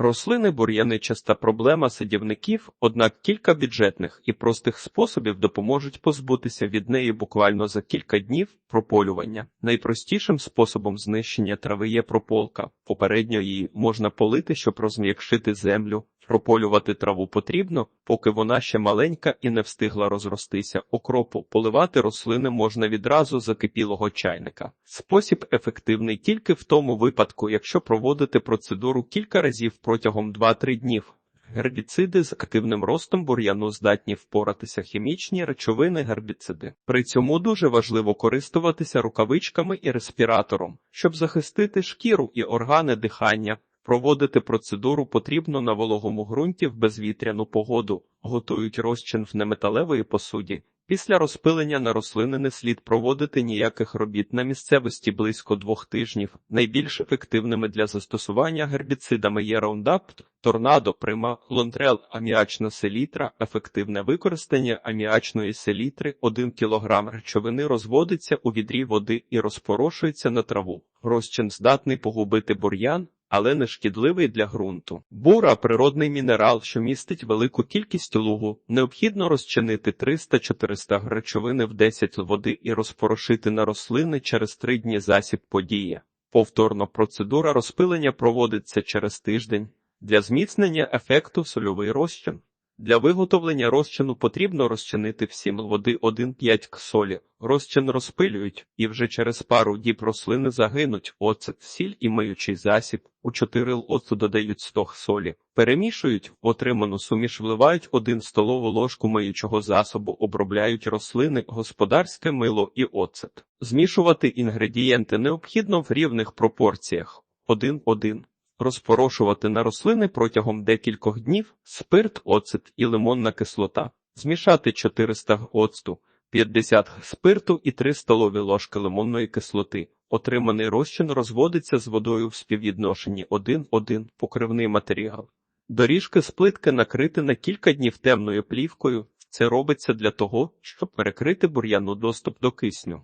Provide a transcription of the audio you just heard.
Рослини бур'яни часта проблема садівників, однак кілька бюджетних і простих способів допоможуть позбутися від неї буквально за кілька днів прополювання. Найпростішим способом знищення трави є прополка. Попередньо її можна полити, щоб розм'якшити землю. Прополювати траву потрібно, поки вона ще маленька і не встигла розростися. Окропу поливати рослини можна відразу закипілого чайника. Спосіб ефективний тільки в тому випадку, якщо проводити процедуру кілька разів протягом 2-3 днів. Гербіциди з активним ростом бур'яну здатні впоратися хімічні речовини гербіциди. При цьому дуже важливо користуватися рукавичками і респіратором, щоб захистити шкіру і органи дихання. Проводити процедуру потрібно на вологому ґрунті в безвітряну погоду. Готують розчин в неметалевої посуді. Після розпилення на рослини не слід проводити ніяких робіт на місцевості близько двох тижнів. Найбільш ефективними для застосування гербіцидами є Roundup, Торнадо, Прима, Лонтрел, аміачна селітра, ефективне використання аміачної селітри 1 кг речовини розводиться у відрі води і розпорошується на траву. Розчин здатний погубити бур'ян, але не шкідливий для ґрунту. Бура природний мінерал, що містить велику кількість лугу. Необхідно розчинити 300-400 гречовини в 10 води і розпорошити на рослини через 3 дні засіб події. Повторно процедура розпилення проводиться через тиждень. Для зміцнення ефекту сольовий розчин. Для виготовлення розчину потрібно розчинити в 7 води 1,5 к солі. Розчин розпилюють, і вже через пару діб рослини загинуть. Оцет, сіль і миючий засіб. У 4 л оцту додають 100 солі. Перемішують, отриману суміш вливають 1 столову ложку миючого засобу, обробляють рослини, господарське мило і оцет. Змішувати інгредієнти необхідно в рівних пропорціях. 1-1. Розпорошувати на рослини протягом декількох днів спирт, оцет і лимонна кислота. Змішати 400 г оцту, 50 г спирту і 3 столові ложки лимонної кислоти. Отриманий розчин розводиться з водою в співвідношенні 1-1 покривний матеріал. Доріжки з плитки накрити на кілька днів темною плівкою. Це робиться для того, щоб перекрити бур'яну доступ до кисню.